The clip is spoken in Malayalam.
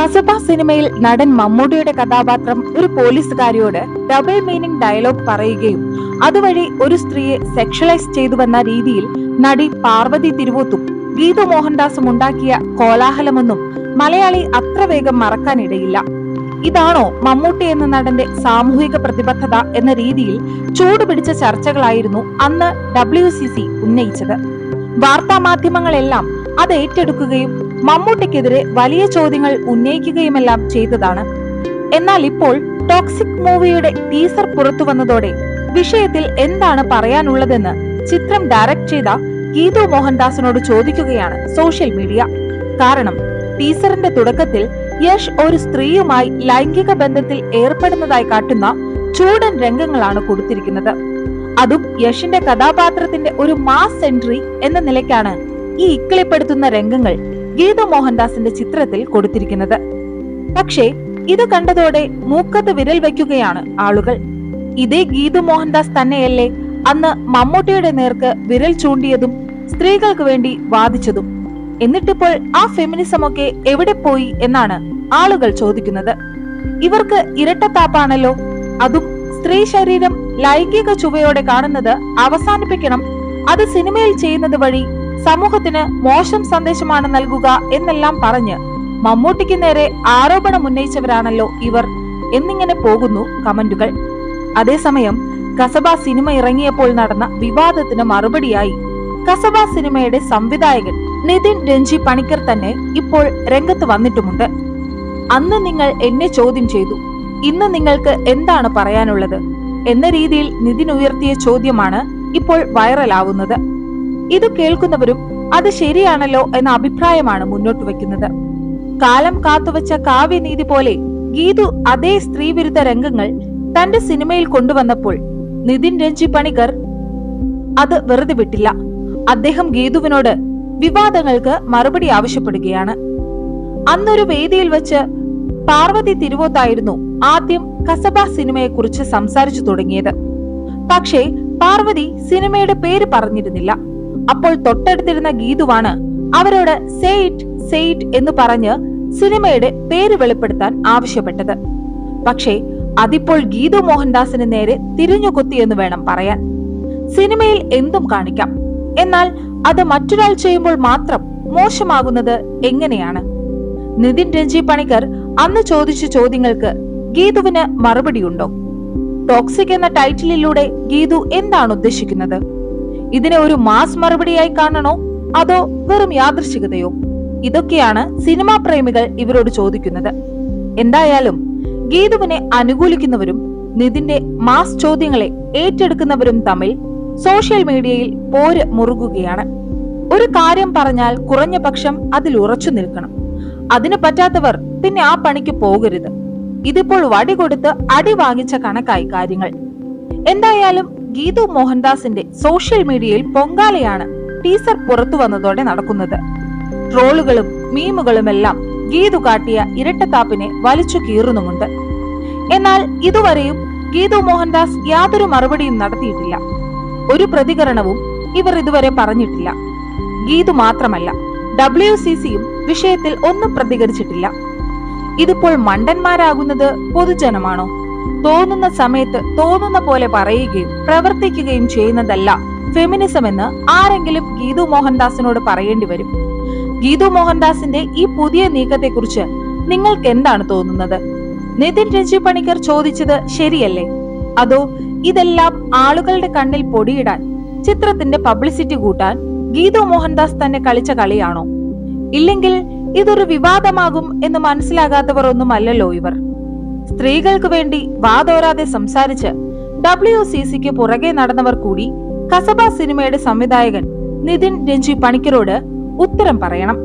കസബ സിനിമയിൽ നടൻ മമ്മൂട്ടിയുടെ കഥാപാത്രം ഒരു പോലീസുകാരിയോട് ഡബിൾ മീനിങ് ഡയലോഗ് പറയുകയും അതുവഴി ഒരു സ്ത്രീയെ സെക്ഷലൈസ് ചെയ്തുവെന്ന രീതിയിൽ നടി പാർവതി തിരുവോത്തും ഗീതു മോഹൻദാസും ഉണ്ടാക്കിയ കോലാഹലമൊന്നും മലയാളി അത്ര വേഗം മറക്കാനിടയില്ല. ഇതാണോ മമ്മൂട്ടി എന്ന നടന്റെ സാമൂഹിക പ്രതിബദ്ധത എന്ന രീതിയിൽ ചൂടുപിടിച്ച ചർച്ചകളായിരുന്നു അന്ന് ഡബ്ല്യു സി സി ഉന്നയിച്ചത്. വാർത്താ മാധ്യമങ്ങളെല്ലാം അത് ഏറ്റെടുക്കുകയും മമ്മൂട്ടിക്കെതിരെ വലിയ ചോദ്യങ്ങൾ ഉന്നയിക്കുകയുമെല്ലാം ചെയ്തതാണ്. എന്നാൽ ഇപ്പോൾ ടോക്സിക് മൂവിയുടെ ടീസർ പുറത്തു വന്നതോടെ വിഷയത്തിൽ എന്താണ് പറയാനുള്ളതെന്ന് ചിത്രം ഡയറക്ട് ചെയ്ത ഗീതു മോഹൻദാസിനോട് ചോദിക്കുകയാണ് സോഷ്യൽ മീഡിയ. കാരണം ടീസറിന്റെ തുടക്കത്തിൽ യഷ് ഒരു സ്ത്രീയുമായി ലൈംഗിക ബന്ധത്തിൽ ഏർപ്പെടുന്നതായി കാട്ടുന്ന ചൂടൻ രംഗങ്ങളാണ് കൊടുത്തിരിക്കുന്നത്. അതും യഷിന്റെ കഥാപാത്രത്തിന്റെ ഒരു മാസ് എൻട്രി എന്ന നിലയ്ക്കാണ് ഈ ഇക്കിളിപ്പെടുത്തുന്ന രംഗങ്ങൾ ഗീതു മോഹൻദാസിന്റെ ചിത്രത്തിൽ കൊടുത്തിരിക്കുന്നത്. പക്ഷേ ഇത് കണ്ടതോടെ മൂക്കത്ത് വിരൽ വയ്ക്കുകയാണ് ആളുകൾ. ഇതേ ഗീതു മോഹൻദാസ് തന്നെയല്ലേ അന്ന് മമ്മൂട്ടിയുടെ നേർക്ക് വിരൽ ചൂണ്ടിയതും സ്ത്രീകൾക്ക് വേണ്ടി വാദിച്ചതും. എന്നിട്ടിപ്പോൾ ആ ഫെമിനിസമൊക്കെ എവിടെ പോയി എന്നാണ് ആളുകൾ ചോദിക്കുന്നത്. ഇവർക്ക് ഇരട്ടത്താപ്പാണല്ലോ. അതും സ്ത്രീ ശരീരം ലൈംഗിക ചുവയോടെ കാണുന്നത് അവസാനിപ്പിക്കണം. അത് സിനിമയിൽ ചെയ്യുന്നത് വഴി സമൂഹത്തിന് മോശം സന്ദേശമാണ് നൽകുക എന്നെല്ലാം പറഞ്ഞ് മമ്മൂട്ടിക്ക് നേരെ ആരോപണം ഉന്നയിച്ചവരാണല്ലോ ഇവർ എന്നിങ്ങനെ പോകുന്നു കമന്റുകൾ. അതേസമയം കസബ സിനിമ ഇറങ്ങിയപ്പോൾ നടന്ന വിവാദത്തിന് മറുപടിയായി. കസബ സിനിമയുടെ സംവിധായകൻ നിതിൻ രഞ്ജി പണിക്കർ തന്നെ ഇപ്പോൾ രംഗത്ത് വന്നിട്ടുമുണ്ട്. അന്ന് നിങ്ങൾ എന്നെ ചോദ്യം ചെയ്തു. ഇന്ന് നിങ്ങൾക്ക് എന്താണ് പറയാനുള്ളത്? എന്ന രീതിയിൽ നിതിൻ ഉയർത്തിയ ചോദ്യമാണ് ഇപ്പോൾ വൈറലാവുന്നത്. ഇത് കേൾക്കുന്നവരും അത് ശരിയാണല്ലോ എന്ന അഭിപ്രായമാണ് മുന്നോട്ട് വയ്ക്കുന്നത്. കാലം കാത്തുവച്ച കാവ്യനീതി പോലെ ഗീതു അതേ സ്ത്രീവിരുദ്ധ രംഗങ്ങൾ തന്റെ സിനിമയിൽ കൊണ്ടുവന്നപ്പോൾ നിതിൻ രഞ്ജി പണിക്കർ അത് വെറുതെ വിട്ടില്ല. അദ്ദേഹം ഗീതുവിനോട് വിവാദങ്ങൾക്ക് മറുപടി ആവശ്യപ്പെടുകയാണ്. അന്നൊരു വേദിയിൽ വെച്ച് പാർവതി തിരുവോത്തായിരുന്നു ആദ്യം കസബ സിനിമയെക്കുറിച്ച് സംസാരിച്ചു തുടങ്ങിയത്. പക്ഷേ പാർവതി സിനിമയുടെ പേര് പറഞ്ഞിരുന്നില്ല. അപ്പോൾ തൊട്ടടുത്തിരുന്ന ഗീതുവാണ് അവരോട് സെയ്റ്റ് സെയ്റ്റ് എന്ന് പറഞ്ഞ് സിനിമയുടെ പേര് വെളിപ്പെടുത്താൻ ആവശ്യപ്പെട്ടത്. പക്ഷേ അതിപ്പോൾ ഗീതു മോഹൻദാസിന് നേരെ തിരിഞ്ഞുകൊത്തി എന്ന് വേണം പറയാൻ. സിനിമയിൽ എന്തും കാണിക്കാം. എന്നാൽ അത് മറ്റൊരാൾ ചെയ്യുമ്പോൾ മാത്രം മോശമാകുന്നത് എങ്ങനെയാണ്? നിതിൻ രഞ്ജി പണിക്കർ അന്ന് ചോദിച്ച ചോദ്യങ്ങൾക്ക് ഗീതുവിന് മറുപടിയുണ്ടോ? ടോക്സിക് എന്ന ടൈറ്റിലിലൂടെ ഗീതു എന്താണ് ഉദ്ദേശിക്കുന്നത്? ഇതിനെ ഒരു മാസ് മറുപടിയായി കാണണോ? അതോ വെറും യാദൃശികതയോ ഇതൊക്കെയാണ് സിനിമാ പ്രേമികൾ ഇവരോട് ചോദിക്കുന്നത്. എന്തായാലും ഗീതുവിനെ അനുകൂലിക്കുന്നവരും നിതിന്റെ മാസ് ചോദ്യങ്ങളെ ഏറ്റെടുക്കുന്നവരും തമ്മിൽ സോഷ്യൽ മീഡിയയിൽ പോര് മുറുകുകയാണ്. ഒരു കാര്യം പറഞ്ഞാൽ കുറഞ്ഞ പക്ഷം അതിൽ ഉറച്ചു നിൽക്കണം. അതിന് പറ്റാത്തവർ പിന്നെ ആ പണിക്ക് പോകരുത്. ഇതിപ്പോൾ വടി കൊടുത്ത് അടി വാങ്ങിച്ച കണക്കായി കാര്യങ്ങൾ. എന്തായാലും ഗീതു മോഹൻദാസിന്റെ സോഷ്യൽ മീഡിയയിൽ പൊങ്കാലയാണ് ടീസർ പുറത്തു വന്നതോടെ നടക്കുന്നത്. ട്രോളുകളും മീമുകളുമെല്ലാം ഗീതു കാട്ടിയ ഇരട്ടത്താപ്പിനെ വലിച്ചു കീറുന്നുമുണ്ട്. എന്നാൽ ഇതുവരെയും ഗീതു മോഹൻദാസ് യാതൊരു മറുപടിയും നടത്തിയിട്ടില്ല. ഒരു പ്രതികരണവും ഇവർ ഇതുവരെ പറഞ്ഞിട്ടില്ല. ഗീതു മാത്രമല്ല ഡബ്ല്യു സി സിയും വിഷയത്തിൽ ഒന്നും പ്രതികരിച്ചിട്ടില്ല. ഇതിപ്പോൾ മണ്ടന്മാരാകുന്നത് പൊതുജനമാണോ? തോന്നുന്ന സമയത്ത് തോന്നുന്ന പോലെ പറയുകയും പ്രവർത്തിക്കുകയും ചെയ്യുന്നതല്ല ഫെമിനിസം എന്ന് ആരെങ്കിലും ഗീതു മോഹൻദാസിനോട് പറയേണ്ടി വരും. ഗീതു മോഹൻദാസിന്റെ ഈ പുതിയ നീക്കത്തെക്കുറിച്ച് നിങ്ങൾക്ക് എന്താണ് തോന്നുന്നത്? നിതിൻ രഞ്ജി പണിക്കർ ചോദിച്ചത് ശരിയല്ലേ? അതോ ഇതെല്ലാം ആളുകളുടെ കണ്ണിൽ പൊടിയിടാൻ ചിത്രത്തിന്റെ പബ്ലിസിറ്റി കൂട്ടാൻ ഗീതു മോഹൻദാസ് തന്നെ കളിച്ച കളിയാണോ? ഇല്ലെങ്കിൽ ഇതൊരു വിവാദമാകും എന്ന് മനസ്സിലാകാത്തവർ ഒന്നുമല്ലല്ലോ ഇവർ? സ്ത്രീകൾക്ക് വേണ്ടി വാതോരാതെ സംസാരിച്ച് ഡബ്ല്യു സി സിക്ക് പുറകെ നടന്നവർ കൂടി കസബ സിനിമയുടെ സംവിധായകൻ നിതിൻ രഞ്ജി പണിക്കരോട് ഉത്തരം പറയണം.